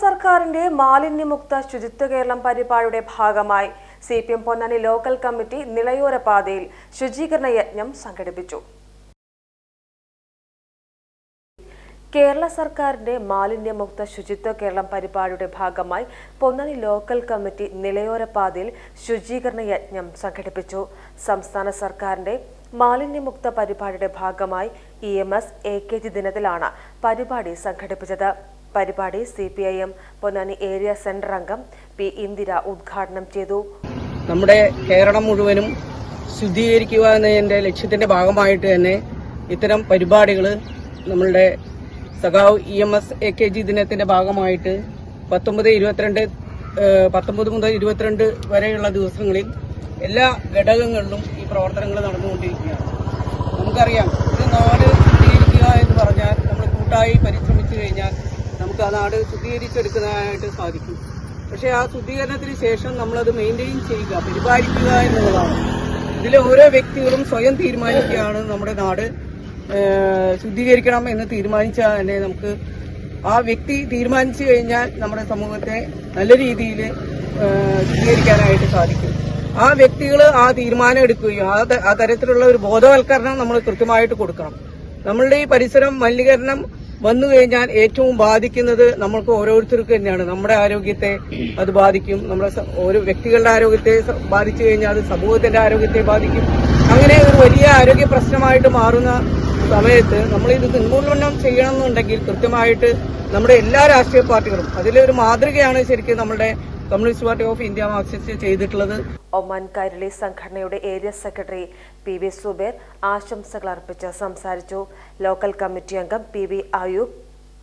സർക്കാരിന്റെ മാലിന്യമുക്ത ശുചിത്വ കേരളം പരിപാടിയുടെ ഭാഗമായി C P M Ponnani local committee നിളയോര പാതയിൽ ശുചീകരണ യജ്ഞം സംഘടിപ്പിച്ചു. കേരള സർക്കാരിന്റെ മാലിന്യമുക്ത ശുചിത്വ കേരളം പരിപാടിയുടെ ഭാഗമായി പൊന്നാനി ലോക്കൽ കമ്മിറ്റി നിലയോര പാതയിൽ ശുചീകരണ യജ്ഞം സംഘടിപ്പിച്ചു. സംസ്ഥാന സർക്കാരിന്റെ മാലിന്യമുക്ത പരിപാടിയുടെ ഭാഗമായി E M S A K G ദിനത്തിലാണ് പരിപാടി സംഘടിപ്പിച്ചത്. പരിപാടി C P I M Ponnani area centre അംഗം പി ഇന്ദിര ഉദ്ഘാടനം ചെയ്തു. നമ്മുടെ കേരളം മുഴുവനും ശുദ്ധീകരിക്കുക എന്നതിന്റെ ലക്ഷ്യത്തിന്റെ ഭാഗമായിട്ട് തന്നെ ഇത്തരം പരിപാടികൾ നമ്മളുടെ സഖാവ് E M S A K G ദിനത്തിന്റെ ഭാഗമായിട്ട് പത്തൊമ്പത് ഇരുപത്തിരണ്ട് പത്തൊമ്പത് മുതൽ ഇരുപത്തിരണ്ട് വരെയുള്ള ദിവസങ്ങളിൽ എല്ലാ ഘടകങ്ങളിലും ഈ പ്രവർത്തനങ്ങൾ നടന്നുകൊണ്ടിരിക്കുകയാണ്. നമുക്കറിയാം ഒരു നാട് ശുദ്ധീകരിക്കുക എന്ന് പറഞ്ഞാൽ നമ്മൾ കൂട്ടായി പരിശ്രമിച്ചു കഴിഞ്ഞാൽ ആ നാട് ശുദ്ധീകരിച്ചെടുക്കുന്നതിനായിട്ട് സാധിക്കും. പക്ഷേ ആ ശുദ്ധീകരണത്തിന് ശേഷം നമ്മളത് മെയിന്റെയിൻ ചെയ്യുക പരിപാലിക്കുക എന്നുള്ളതാണ്. ഇതിലെ ഓരോ വ്യക്തികളും സ്വയം തീരുമാനിക്കുകയാണ് നമ്മുടെ നാട് ശുദ്ധീകരിക്കണം എന്ന് തീരുമാനിച്ചാൽ തന്നെ നമുക്ക് ആ വ്യക്തി തീരുമാനിച്ചു കഴിഞ്ഞാൽ നമ്മുടെ സമൂഹത്തെ നല്ല രീതിയിൽ ശുദ്ധീകരിക്കാനായിട്ട് സാധിക്കും. ആ വ്യക്തികൾ ആ തീരുമാനം എടുക്കുകയും ആ ആ തരത്തിലുള്ള ഒരു ബോധവൽക്കരണം നമ്മൾ കൃത്യമായിട്ട് കൊടുക്കണം. നമ്മളുടെ ഈ പരിസരം മലിനീകരണം വന്നു കഴിഞ്ഞാൽ ഏറ്റവും ബാധിക്കുന്നത് നമ്മൾക്ക് ഓരോരുത്തർക്ക് തന്നെയാണ്. നമ്മുടെ ആരോഗ്യത്തെ അത് ബാധിക്കും. നമ്മുടെ ഒരു വ്യക്തികളുടെ ആരോഗ്യത്തെ ബാധിച്ചു കഴിഞ്ഞാൽ അത് സമൂഹത്തിന്റെ ആരോഗ്യത്തെ ബാധിക്കും. അങ്ങനെ ഒരു വലിയ ആരോഗ്യ പ്രശ്നമായിട്ട് മാറുന്ന സമയത്ത് നമ്മൾ ഇത് നിർമൂലനം ചെയ്യണമെന്നുണ്ടെങ്കിൽ കൃത്യമായിട്ട് നമ്മുടെ എല്ലാ രാഷ്ട്രീയ പാർട്ടികളും അതിലൊരു മാതൃകയാണ് ശരിക്കും നമ്മുടെ communist party of India marxist ചെയ്തിട്ടുള്ളത്. ഒമാൻ കൈരളി സംഘടനയുടെ area secretary P V Subair ആശംസകൾ അർപ്പിച്ച് സംസാരിച്ചു. ലോക്കൽ കമ്മിറ്റി അംഗം പി വി അയൂബ്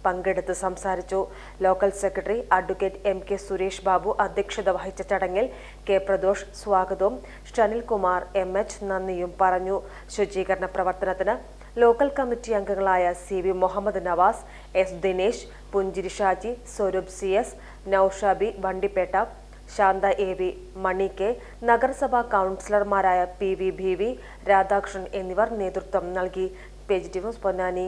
പങ്കെടുത്ത് സംസാരിച്ചു. Local secretary advocate M K Suresh Babu അധ്യക്ഷത വഹിച്ച ചടങ്ങിൽ കെ പ്രദോഷ് സ്വാഗതവും ഷനിൽ കുമാർ എം എച്ച് നന്ദിയും പറഞ്ഞു. ശുചീകരണ പ്രവർത്തനത്തിന് ലോക്കൽ കമ്മിറ്റി അംഗങ്ങളായ C V Muhammad Navas S Dinesh Punchiri Shaji Swaroop C S Noushabi Vandipetta Shantha A V Mani K നഗരസഭാ കൗൺസിലർമാരായ P V B V Radhakrishnan എന്നിവർ നേതൃത്വം നൽകി. Page news Ponnani.